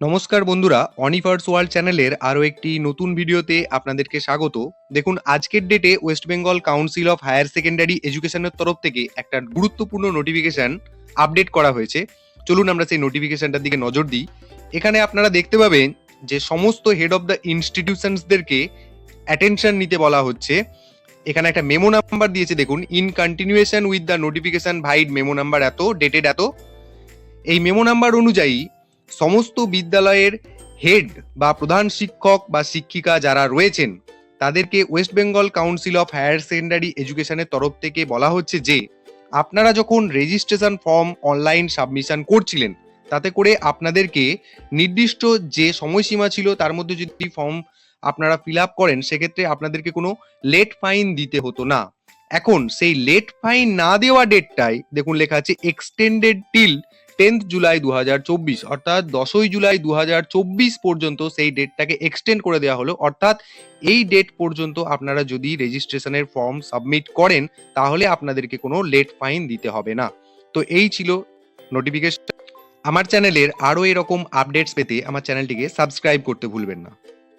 নমস্কার বন্ধুরা অনিফার্স ওয়ার্ল্ড চ্যানেলের আরও একটি নতুন ভিডিওতে আপনাদেরকে স্বাগত। দেখুন, আজকের ডেটে West Bengal Council of Higher Secondary এডুকেশনের তরফ থেকে একটা গুরুত্বপূর্ণ নোটিফিকেশন আপডেট করা হয়েছে। চলুন আমরা সেই নোটিফিকেশনটার দিকে নজর দিই। এখানে আপনারা দেখতে পাবেন যে সমস্ত হেড অফ দ্য ইনস্টিটিউশনসদেরকে অ্যাটেনশন নিতে বলা হচ্ছে। এখানে একটা মেমো নাম্বার দিয়েছে, দেখুন in continuation with the notification vide memo number এত ডেটেড এত। এই মেমো নাম্বার অনুযায়ী সমস্ত বিদ্যালয়ের হেড বা প্রধান শিক্ষক বা শিক্ষিকা যারা রয়েছেন, তাদেরকে West Bengal Council of Higher Secondary এডুকেশনের তরফ থেকে বলা হচ্ছে যে, আপনারা যখন রেজিস্ট্রেশন ফর্ম অনলাইন সাবমিশন করছিলেন, তাতে করে আপনাদেরকে নির্দিষ্ট যে সময়সীমা ছিল তার মধ্যে যদি ফর্ম আপনারা ফিল আপ করেন, সেক্ষেত্রে আপনাদেরকে কোনো লেট ফাইন দিতে হতো না। এখন সেই লেট ফাইন না দেওয়া ডেটটাই দেখুন লেখা আছে এক্সটেন্ডেড টিল টেন্থ জুলাই দু হাজার চব্বিশ, অর্থাৎ দশই জুলাই দু হাজার চব্বিশ পর্যন্ত সেই ডেটটাকে এক্সটেন্ড করে দেওয়া হলো। অর্থাৎ এই ডেট পর্যন্ত আপনারা যদি রেজিস্ট্রেশনের ফর্ম সাবমিট করেন, তাহলে আপনাদেরকে কোনো লেট ফাইন দিতে হবে না। তো এই ছিল নোটিফিকেশন আমার চ্যানেলের আরও এরকম আপডেটস পেতে আমার চ্যানেলটিকে সাবস্ক্রাইব করতে ভুলবেন না।